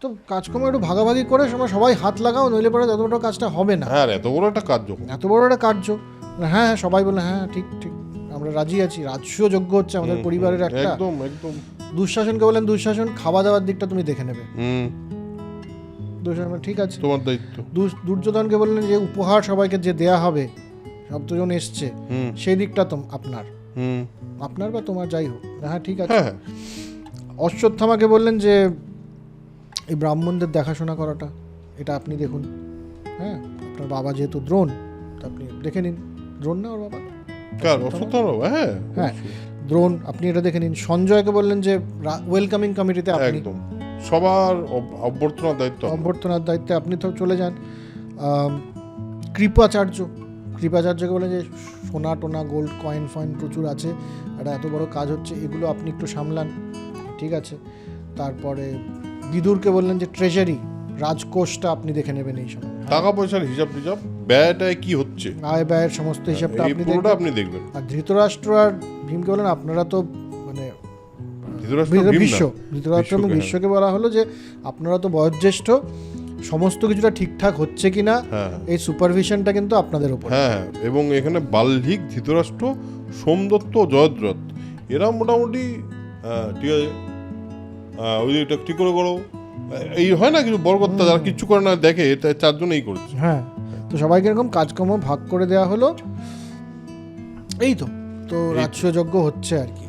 তো কাজকর্ম একটু ভাগাভাগি করে সময় সবাই হাত লাগাও নইলে পরে তত বড় কাজটা হবে না। হ্যাঁ এত বড় একটা কাজ যখন এত বড় একটা কার্য। হ্যাঁ হ্যাঁ সবাই বলে হ্যাঁ ঠিক ঠিক আমরা রাজি আছি। রাজস্ব যোগ্য হচ্ছে আমাদের পরিবারের একটা। একদম একদম। দুঃশাসনকে বলেন দুঃশাসন খাওয়া দাওয়ার দিকটা তুমি দেখে নেবে। হুম। দুঃশাসন ঠিক আছে। তোমার দায়িত্ব। দুর্যোধনকে বললেন যে উপহার সবাইকে যে দেয়া হবে সপ্তজন এসছে। সেই দিকটা তো আপনার। হুম। আপনার বা তোমার যাই হোক। হ্যাঁ ঠিক আছে। হ্যাঁ হ্যাঁ। অশ্বত্থামাকে বললেন যে এই ব্রাহ্মণদের দেখাশোনা করাটা এটা আপনি দেখুন। হ্যাঁ আপনার বাবা যেহেতু দ্রোণ তো আপনি দেখে নিন। দ্রোণ না ওর বাবা? হ্যাঁ হ্যাঁ দ্রোণ আপনি এটা দেখে নিন। সঞ্জয়কে বললেন যে ওয়েলকামিং কমিটিতে আপনি। সবার অভ্যর্থনার দায়িত্ব। অভ্যর্থনার দায়িত্বে আপনি তো চলে যান। কৃপাচার্য কৃপাচার্যকে বলে যে সোনা টোনা গোল্ড কয়েন ফয়েন প্রচুর আছে একটা এত বড় কাজ হচ্ছে এগুলো আপনি একটু সামলান। ঠিক আছে। তারপরে বিদুরকে বললেন যে ট্রেজারি রাজকোষটা আপনি দেখে নেবেন এই সময়। টাকা পয়সার হিসাব টিসাব ব্যয়টায় কি হচ্ছে? আয় ব্যয়ের সমস্ত হিসাবটা আপনি পুরোটা দেখবেন। আপনি দেখবেন। আর ধৃতরাষ্ট্র আর ভীমকে বলেন আপনারা তো মানে বিশ্ব ধৃতরাষ্ট্র এবং বিশ্বকে, হ্যাঁ। বলা হলো যে আপনারা তো বয়োজ্যেষ্ঠ সমস্ত কিছুটা ঠিকঠাক হচ্ছে কিনা হ্যাঁ এই সুপারভিশনটা কিন্তু আপনাদের উপর। হ্যাঁ হ্যাঁ এবং এখানে বাল্লিক ধৃতরাষ্ট্র সোমদত্ত জয়দ্রথ এরা মোটামুটি ঠিক আছে ওই এটা ঠিক করে করো? এই হয় না কিছু বরকর্তা যারা কিচ্ছু করে না দেখে তাই চারজনেই করছে। হ্যাঁ তো সবাইকে এরকম কাজকর্ম ভাগ করে দেওয়া হলো। এই তো তো রাজস্বযজ্ঞ হচ্ছে আর কি।